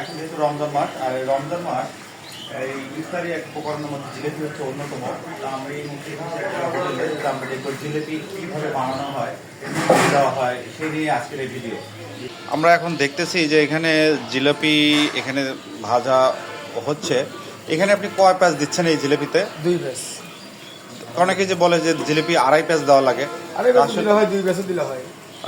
এখন যেহেতু রমজান মাস আর রমজান মাস এই ইফতারি এক উপকরণের মধ্যে জিলেপি হচ্ছে অন্যতম। তা আমরা এই মুহূর্তে একটা আমরা দেখব জিলেপি কীভাবে বানানো হয় দেওয়া হয় সেই নিয়ে আজকের এই ভিডিও আমরা এখন দেখতেছি যে এখানে জিলাপি এখানে ভাজা হচ্ছে। এখানে আপনি কয় প্যাচ দিচ্ছেন এই জিলেপিতে? দুই বেস অনেকে যে বলে যে জিলেপি আড়াই প্যাচ দেওয়া লাগে। দিলে হয় দুই দিলে হয়।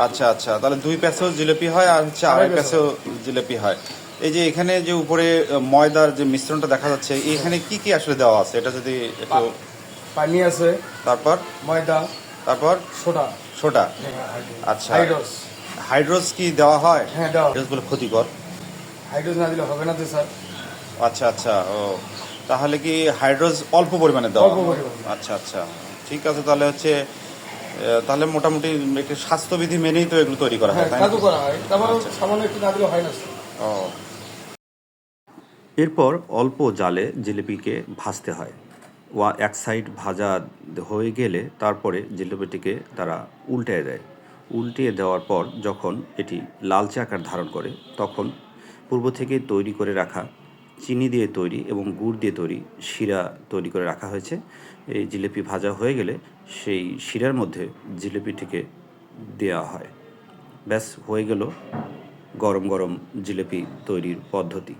আচ্ছা আচ্ছা তাহলে দুই প্যাচেও জিলেপি হয় আর হচ্ছে আড়াই আড়াই প্যাচেও জিলেপি হয়। এই যে এখানে যে উপরে ময়দার যে মিশ্রণটা দেখা যাচ্ছে এখানে কি কি আসলে দেওয়া আছে? এটা যদি একটু পানি আছে তারপর? ময়দা তারপর? সোডা। সোডা। আচ্ছা। হাইড্রোস। হাইড্রোজ কি দেওয়া হয়? হ্যাঁ দেওয়া। হাইড্রোজ বলে ক্ষতিকর। হাইড্রোস না দিলে হবে না তো স্যার। আচ্ছা আচ্ছা ও। তাহলে কি হাইড্রোজ অল্প পরিমাণে দেওয়া অল্প পরিমাণে। আচ্ছা আচ্ছা। ঠিক আছে তাহলে হচ্ছে তাহলে মোটামুটি একটু স্বাস্থ্যবিধি মেনেই তো এগুলো তৈরি করা হয় হ্যাঁ তাই না? করা হয়। তারপর সামান্য একটু না দিলে হয় না স্যার। ও। এরপর অল্প জালে জিলিপিকে ভাজতে হয়। ওয়া এক সাইড ভাজা হয়ে গেলে তারপরে জিলিপিটিকে তারা উল্টে দেয়। উল্টিয়ে দেওয়ার পর যখন এটি লালচে আকার ধারণ করে, তখন পূর্ব থেকে তৈরি করে রাখা চিনি দিয়ে তৈরি এবং গুড় দিয়ে তৈরি শিরা তৈরি করে রাখা হয়েছে। এই জিলিপি ভাজা হয়ে গেলে সেই শিরার মধ্যে জিলিপিটিকে দেওয়া হয়। ব্যাস, হয়ে গেল গরম গরম জিলিপি তৈরির পদ্ধতি।